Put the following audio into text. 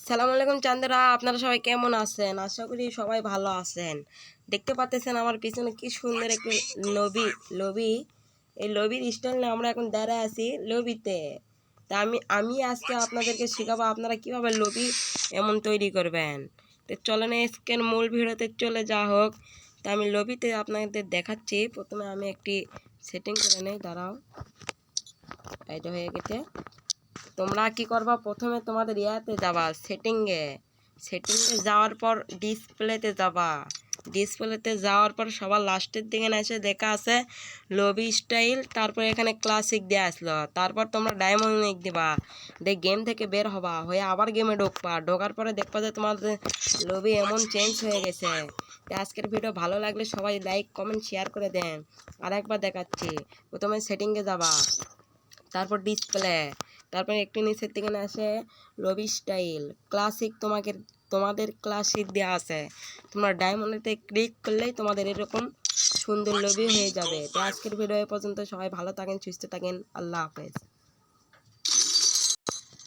আসসালামু আলাইকুম চান্দেরা আপনারা সবাই কেমন আছেন? আশা করি সবাই ভালো আছেন। দেখতে পাচ্ছেন আমার পিছনে কি সুন্দর একটি লবি লবি। এই লবির স্টাইল নিয়ে আমরা এখন দাঁড়ায় আছি লবিতে। তা আমি আমি আজকে আপনাদেরকে শেখাবো আপনারা কীভাবে লবি এমন তৈরি করবেন। তো চলেন স্ক্যান মূল ভিডিওতে চলে যা হোক। তা আমি লবিতে আপনাদের দেখাচ্ছি। প্রথমে আমি একটি সেটিং করে নেই দাঁড়াও। এইটা হয়ে গেছে। তোমরা কি করবা? প্রথমে তোমাদের ইয়াতে যাবা, সেটিংয়ে। সেটিংয়ে যাওয়ার পর ডিসপ্লেতে যাবা। ডিসপ্লেতে যাওয়ার পর সবার লাস্টের দিকে এসে দেখা আছে লবি স্টাইল, তারপর এখানে ক্লাসিক দিয়ে আসলো। তারপর তোমরা ডায়মন্ড লিখ দিবা। দিয়ে গেম থেকে বের হবা, হয়ে আবার গেমে ঢুকবা। ঢোকার পরে দেখবা যে তোমাদের লবি এমন চেঞ্জ হয়ে গেছে। আজকের ভিডিও ভালো লাগলে সবাই লাইক কমেন্ট শেয়ার করে দেন। আর একবার দেখাচ্ছি। প্রথমে সেটিংয়ে যাবা, তারপর ডিসপ্লে তারপর একটু নিচের দিকে আসে রবি স্টাইল। ক্লাসিক তোমাকে তোমাদের ক্লাসিক দেওয়া আছে। তোমরা ডায়মন্ডেতে ক্লিক করলেই তোমাদের এরকম সুন্দর লবি হয়ে যাবে। তো আজকের ভিডিও পর্যন্ত সবাই ভালো থাকেন, সুস্থ থাকেন। আল্লাহ হাফেজ।